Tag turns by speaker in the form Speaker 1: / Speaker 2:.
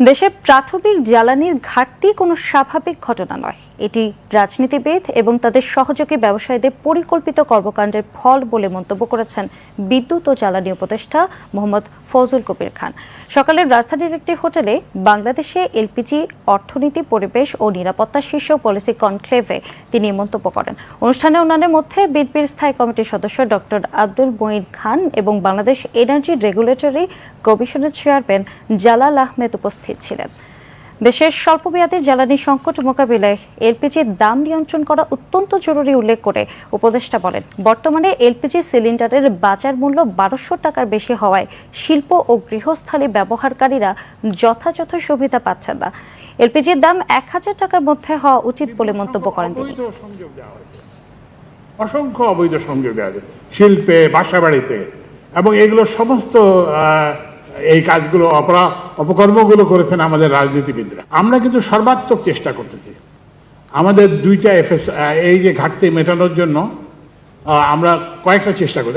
Speaker 1: দেশে প্রাথমিক জ্বালানির ঘাটতি কোনো স্বাভাবিক ঘটনা নয়। এটি রাজনীতিবিদ এবং তাদের সহযোগী ব্যবসায়ীদের পরিকল্পিত কর্মকাণ্ডের ফল বলে মন্তব্য করেছেন বিদ্যুৎ ও জ্বালানি উপদেষ্টা মোহাম্মদ ফজল কবির খান। সকালে রাজধানীর একটি হোটেলে বাংলাদেশে এলপিজি, অর্থনীতি, পরিবেশ ও নিরাপত্তা শীর্ষ পলিসি কনক্লেভে তিনি মন্তব্য করেন। অনুষ্ঠানে অন্যান্যের মধ্যে বিএনপির স্থায়ী কমিটির সদস্য ডক্টর আব্দুল মঈন খান এবং বাংলাদেশ এনার্জি রেগুলেটরি কমিশনের চেয়ারম্যান জালাল আহমেদ উপস্থিত ছিলেন। দেশের স্বল্পমেয়াদী জ্বালানি সংকট মোকাবিলায় এলপিজির দাম নিয়ন্ত্রণ করা অত্যন্ত জরুরি উল্লেখ করে উপদেষ্টা বলেন, বর্তমানে এলপিজি সিলিন্ডারের বাজার মূল্য বারোশো টাকার বেশি হওয়ায় শিল্প ও গৃহস্থালী ব্যবহারকারীরা যথাযথ সুবিধা পাচ্ছেন না। এলপিজির দাম এক হাজার টাকার মধ্যে হওয়া উচিত বলে মন্তব্য করেন তিনি।
Speaker 2: অসংখ্য অবৈধ সংযোগ দেওয়া শিল্পে বাসা বাড়িতে এবং এগুলো সমস্ত এই কাজগুলো অপরা অপকর্মগুলো করেছেন আমাদের রাজনীতিবিদরা। আমরা কিন্তু সর্বাত্মক চেষ্টা করতেছি। আমাদের দুইটা এফএস, এই যে ঘাটতি মেটানোর জন্য আমরা কয়েকটা চেষ্টা করি।